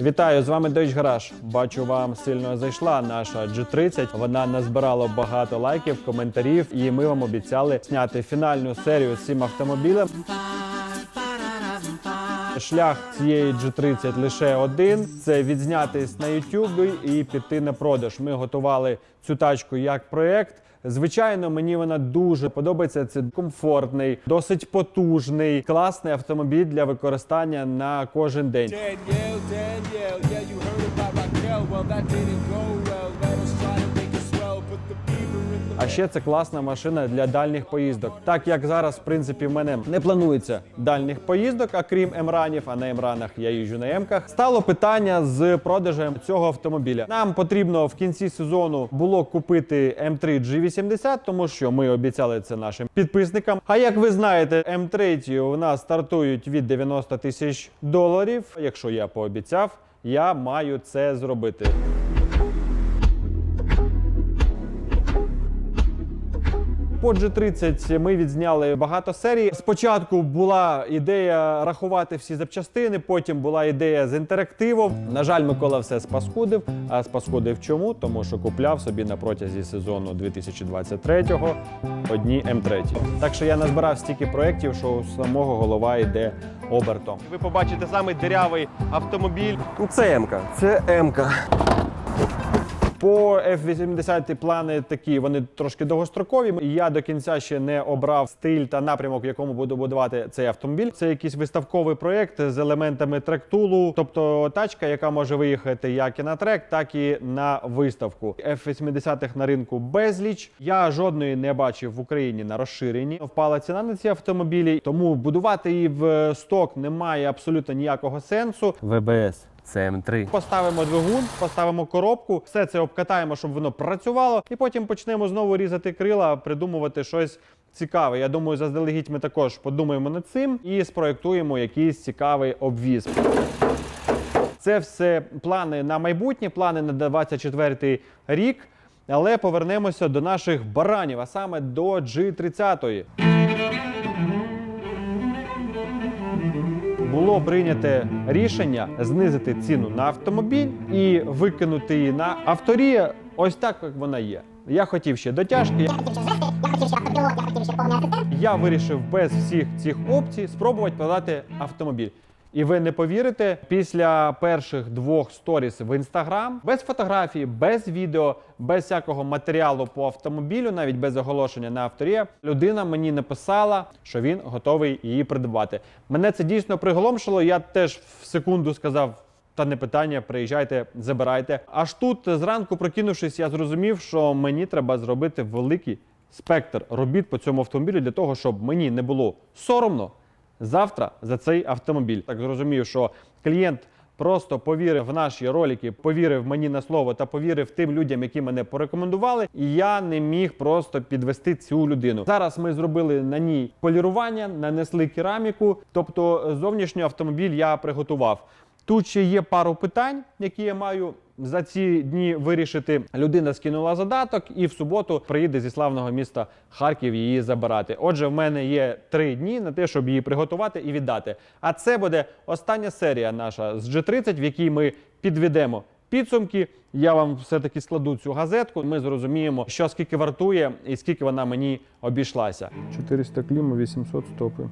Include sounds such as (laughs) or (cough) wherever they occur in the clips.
Вітаю, з вами Deutsch Garage. Бачу, вам сильно зайшла наша G30. Вона назбирала багато лайків, коментарів, і ми вам обіцяли зняти фінальну серію з цим автомобілем. Шлях цієї G30 лише один: це відзнятись на YouTube і піти на продаж. Ми готували цю тачку як проект. Звичайно, мені вона дуже подобається. Це комфортний, досить потужний, класний автомобіль для використання на кожен день. Daniel, Daniel, yeah, you heard about Raquel. Well, that didn't go well. А ще це класна машина для дальніх поїздок. Так як зараз, в принципі, в мене не планується дальніх поїздок, а крім емранів, а на емранах я їжджу на емках. Стало питання з продажем цього автомобіля. Нам потрібно в кінці сезону було купити М3 G80, тому що ми обіцяли це нашим підписникам. А як ви знаєте, М3 у нас стартують від 90 тисяч доларів. Якщо я пообіцяв, я маю це зробити. По G30 ми відзняли багато серій. Спочатку була ідея рахувати всі запчастини, потім була ідея з інтерактивом. На жаль, Микола все спаскудив. А спаскудив чому? Тому що купляв собі на протязі сезону 2023-го одні М3. Так що я назбирав стільки проєктів, що у самого голова йде обертом. Ви побачите саме дирявий автомобіль. Ну, Це М-ка. Це М-ка. По F-80 плани такі, вони трошки довгострокові. Я до кінця ще не обрав стиль та напрямок, в якому буду будувати цей автомобіль. Це якийсь виставковий проєкт з елементами трек-тулу, тобто тачка, яка може виїхати як і на трек, так і на виставку. F-80 на ринку безліч. Я жодної не бачив в Україні на розширенні. Впала ціна на ці автомобілі, тому будувати її в сток немає абсолютно ніякого сенсу. ВБС. Це М3. Поставимо двигун, поставимо коробку, все це обкатаємо, щоб воно працювало, і потім почнемо знову різати крила, придумувати щось цікаве. Я думаю, заздалегідь ми також подумаємо над цим і спроектуємо якийсь цікавий обвіз. Це все плани на майбутнє, плани на 24 рік. Але повернемося до наших баранів, а саме до G30. Було прийняте рішення знизити ціну на автомобіль і викинути її на авторія ось так, як вона є. Я хотів ще дотяжки. Я вирішив без всіх цих опцій спробувати продати автомобіль. І ви не повірите, після перших двох сторіс в інстаграм, без фотографії, без відео, без всякого матеріалу по автомобілю, навіть без оголошення на авторія, людина мені написала, що він готовий її придбати. Мене це дійсно приголомшило. Я теж в секунду сказав. Та не питання, приїжджайте, забирайте. Аж тут, зранку, прокинувшись, я зрозумів, що мені треба зробити великий спектр робіт по цьому автомобілю для того, щоб мені не було соромно завтра за цей автомобіль. Так зрозумів, що клієнт просто повірив в наші ролики, повірив мені на слово та повірив тим людям, які мене порекомендували. І я не міг просто підвести цю людину. Зараз ми зробили на ній полірування, нанесли кераміку, тобто зовнішній автомобіль я приготував. Тут ще є пару питань, які я маю за ці дні вирішити. Людина скинула задаток і в суботу приїде зі славного міста Харків її забирати. Отже, в мене є три дні на те, щоб її приготувати і віддати. А це буде остання серія наша з G30, в якій ми підведемо підсумки. Я вам все-таки складу цю газетку. Ми зрозуміємо, що скільки вартує і скільки вона мені обійшлася. 400 кліму, 800 стопи.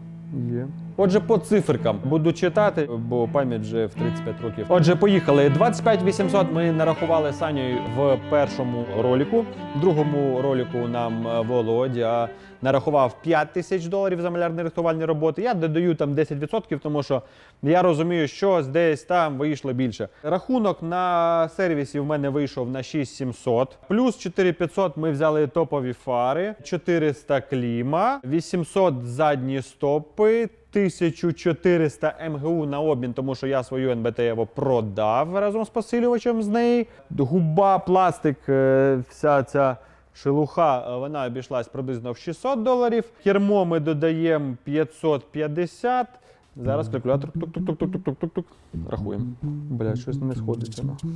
Є. Отже, по циферкам буду читати, бо пам'ять вже в 35 років. Отже, поїхали. 25 800 ми нарахували Саню в першому ролику. В другому ролику нам е, Володя нарахував 5 тисяч доларів за малярні рихтувальні роботи. Я додаю там 10%, тому що я розумію, що десь там вийшло більше. Рахунок на сервісі в мене вийшов на 6700. Плюс 4500 ми взяли топові фари, 400 кліма, 800 задні стопи. 1400 МГУ на обмін, тому що я свою НБТ продав разом з посилювачем з неї. Губа, пластик, е, вся ця шелуха, е, вона обійшлась приблизно в 600 доларів. Кермо ми додаємо 550. Зараз калькулятор тук-тук-тук-тук-тук-тук. Рахуємо. Блядь, щось не сходиться. нахуй.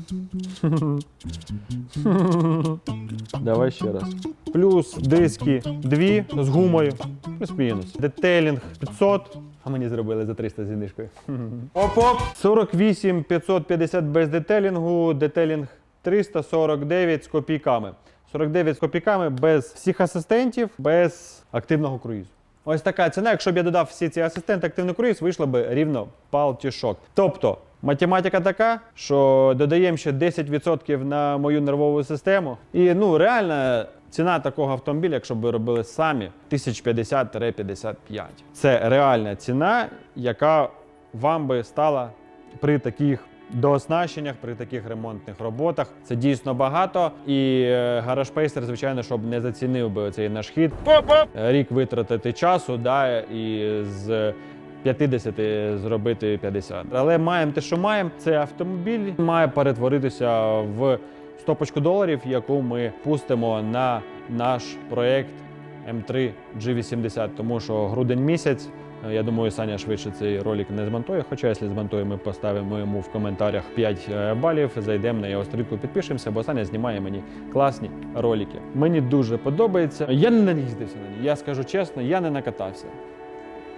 (laughs) Давай ще раз. Плюс диски 2 з гумою. Плюс-мінус. Детейлінг 500. А мені зробили за 300 зі знижкою. Оп-оп! 48 550 без детелінгу, детелінг 349 з копійками. 49 з копійками без всіх асистентів, без активного круїзу. Ось така ціна. Якщо б я додав всі ці асистенти активний круїз, вийшло б рівно палтішок. Тобто, математика така, що додаємо ще 10% на мою нервову систему. І ну реально ціна такого автомобіля, якщо б ви робили самі, 1050-55. Це реальна ціна, яка вам би стала при таких дооснащеннях, при таких ремонтних роботах. Це дійсно багато. І е, гаражпейстер, звичайно, щоб не зацінив би цей наш хід. Е, Рік витратити часу, да, і з 50 зробити 50. Але маємо те, що маємо. Це автомобіль має перетворитися в стопочку доларів, яку ми пустимо на наш проект М3 G80, тому що грудень місяць. Е, Я думаю, Саня швидше цей ролик не змонтує. Хоча, якщо змонтує, ми поставимо йому в коментарях 5 е, балів. Зайдемо на його сторінку, підпишемося, бо Саня знімає мені класні ролики. Мені дуже подобається. Я не наїздився на ній. Я скажу чесно, я не накатався.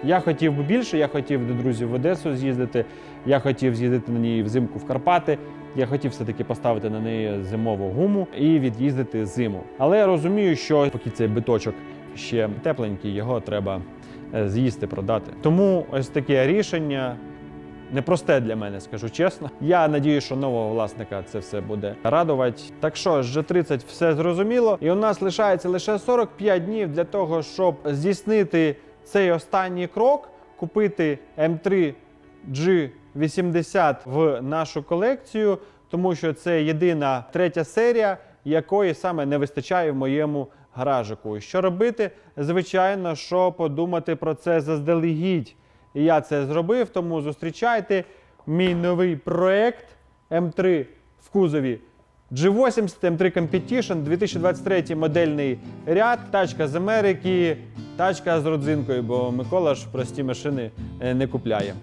Я хотів би більше, я хотів до друзів в Одесу з'їздити, я хотів з'їздити на ній взимку в Карпати. Я хотів все-таки поставити на неї зимову гуму і від'їздити зиму. Але я розумію, що поки цей биточок ще тепленький, його треба з'їсти, продати. Тому ось таке рішення. Непросте для мене, скажу чесно. Я надію, що нового власника це все буде радувати. Так що з G30 все зрозуміло, і у нас лишається лише 45 днів для того, щоб здійснити цей останній крок, купити M3 G80 в нашу колекцію, тому що це єдина третя серія, якої саме не вистачає в моєму гаражику. Що робити? Звичайно, що подумати про це заздалегідь. І я це зробив, тому зустрічайте мій новий проект М3 в кузові G80 M3 Competition 2023 модельний ряд, тачка з Америки, тачка з родзинкою, бо Микола ж прості машини е, не купляє.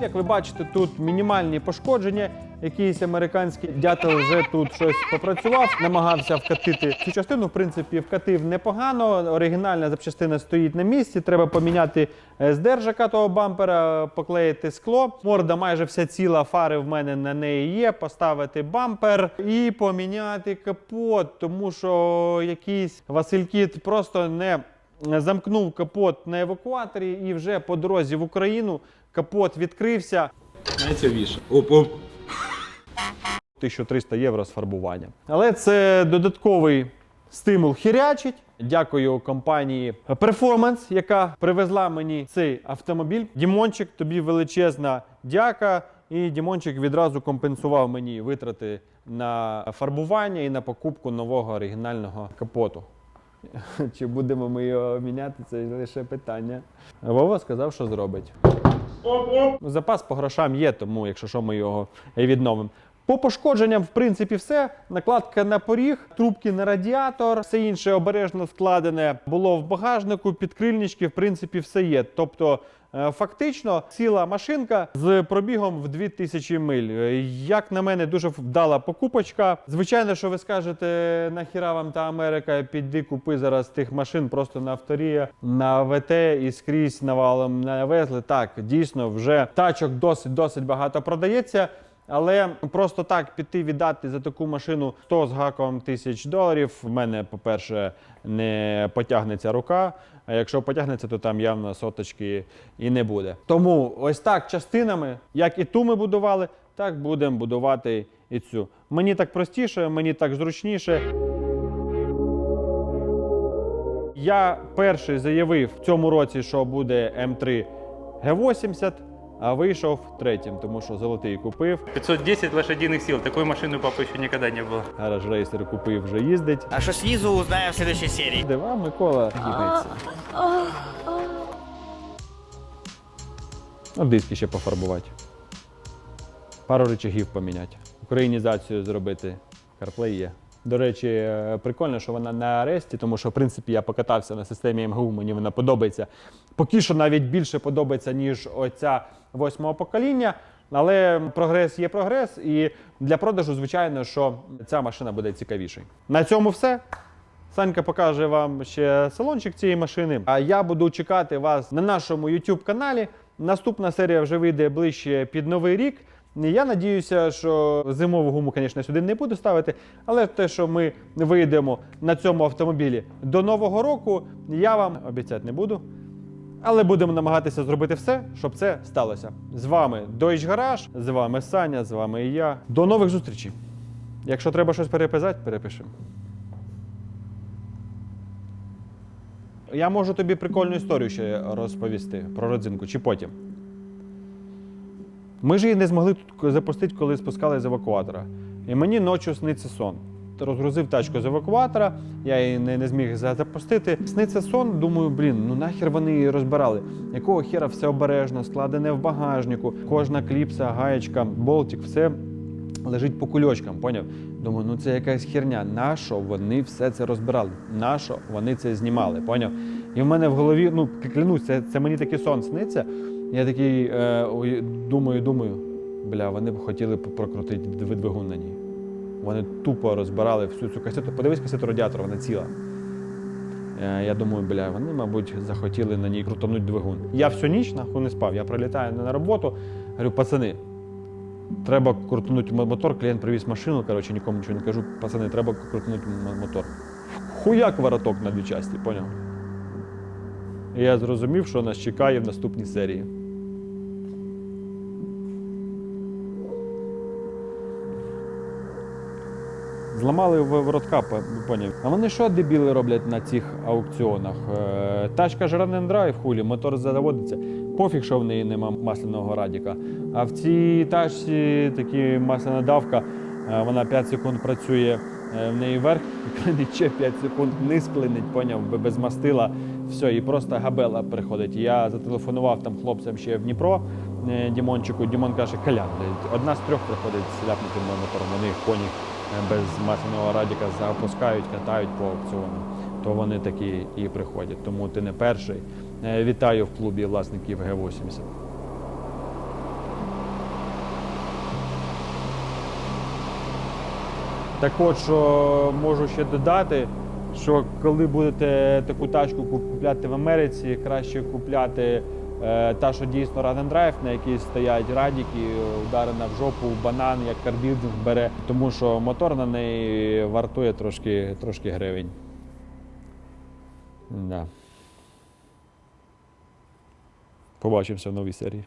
Як ви бачите, тут мінімальні пошкодження. Якийсь американський дятел вже тут щось попрацював, намагався вкатити цю частину. В принципі, вкатив непогано. Оригінальна запчастина стоїть на місці. Треба поміняти е, здержака того бампера, поклеїти скло. Морда майже вся ціла, фари в мене на неї є. Поставити бампер і поміняти капот, тому що якийсь Василь Кіт просто не замкнув капот на евакуаторі, і вже по дорозі в Україну капот відкрився. Виша? Оп-оп. 1300 євро з фарбування. Але це додатковий стимул хірячить. Дякую компанії Performance, яка привезла мені цей автомобіль. Дімончик, тобі величезна дяка. І Дімончик відразу компенсував мені витрати на фарбування і на покупку нового оригінального капоту. (laughs) Чи будемо ми його міняти, це лише питання. Вова сказав, що зробить. Ну, Запас по грошам є, тому якщо що, ми його відновимо. По пошкодженням, в принципі, все. Накладка на поріг, трубки на радіатор, все інше обережно складене було в багажнику, підкрильнички, в принципі, все є. Тобто, фактично, ціла машинка з пробігом в 2000 миль. Е, Як на мене, дуже вдала покупочка. Звичайно, що ви скажете, нахіра вам та Америка, піди купи зараз тих машин просто на авторія, на ВТ і скрізь навалом навезли. Так, дійсно, вже тачок досить досить багато продається. Але просто так піти віддати за таку машину 100 з гаком тисяч доларів. В мене, по-перше, не потягнеться рука. А якщо потягнеться, то там явно соточки і не буде. Тому ось так частинами, як і ту ми будували, так будемо будувати і цю. Мені так простіше, мені так зручніше. Я перший заявив в цьому році, що буде М3 Г80, а вийшов третім, тому що золотий купив. 510 лошадиных сил. Такой машины у папы еще никогда не было. Гараж рейсер купив, вже їздить. А что снизу узнаем в следующей серии. Дива Микола гібиться. Ну, диски ще пофарбувати. Пару речагів поміняти. Українізацію зробити. CarPlay є. До речі, е, прикольно, що вона на аресті, тому що, в принципі, я покатався на системі МГУ, мені вона подобається. Поки що навіть більше подобається, ніж оця восьмого покоління. Але прогрес є прогрес, і для продажу, звичайно, що ця машина буде цікавішою. На цьому все. Санька покаже вам ще салончик цієї машини. А я буду чекати вас на нашому YouTube каналі. Наступна серія вже вийде ближче під новий рік. Я надіюся, що зимову гуму, звісно, сюди не буду ставити, але те, що ми вийдемо на цьому автомобілі до нового року, я вам обіцяти не буду. Але будемо намагатися зробити все, щоб це сталося. З вами Deutsch Garage, з вами Саня, з вами і я. До нових зустрічей. Якщо треба щось переписати, перепишемо. Я можу тобі прикольну історію ще розповісти про родзинку, чи потім. Ми ж її не змогли тут запустити, коли спускали з евакуатора. І мені ночі сниться сон. Розгрузив тачку з евакуатора, я її не, не зміг за- запустити. Сниться сон, думаю, блін, ну нахер вони її розбирали. Якого хера все обережно, складене в багажнику, кожна кліпса, гаєчка, болтик, все лежить по кульочкам, поняв? Думаю, ну це якась херня. Нащо вони все це розбирали? Нащо вони це знімали? Поняв? І в мене в голові, ну клянусь, це, це мені такий сон сниться. Я такий е, думаю, думаю, бля, вони б хотіли прокрутити двигун на ній. Вони тупо розбирали всю цю касету. Подивись касету радіатора, вона ціла. Е, Я думаю, бля, вони, мабуть, захотіли на ній крутануть двигун. Я всю ніч нахуй не спав. Я прилітаю на роботу, говорю, пацани, треба крутнути мотор. Клієнт привіз машину, коротше, нікому нічого не кажу. Пацани, треба крутнути мотор. Хуяк вороток на дві часті, поняв? Я зрозумів, що нас чекає в наступній серії. Зламали воротка, поняв. А вони що дебіли роблять на цих аукціонах? Е, Тачка ж and drive, хулі, мотор заводиться. Пофіг, що в неї нема масляного радіка. А в цій тачці такі масляна давка, е, вона 5 секунд працює е, в неї вверх, (laughs) і клинить ще 5 секунд вниз клинить, поняв, бе- без мастила. Все, і просто габела приходить. Я зателефонував там хлопцям ще в Дніпро, Дімончику. Дімон каже, Колян, одна з трьох приходить ляпнути мотором. Вони коні без масляного радіка запускають, катають по аукціону. То вони такі і приходять. Тому ти не перший. Е, Вітаю в клубі власників Г-80. Так от, що можу ще додати, що коли будете таку тачку купляти в Америці, краще купляти е, та, що дійсно run драйв, на якій стоять радіки, ударена в жопу, банан, як карбідинг бере, тому що мотор на неї вартує трошки, трошки гривень. Да. Побачимося в новій серії.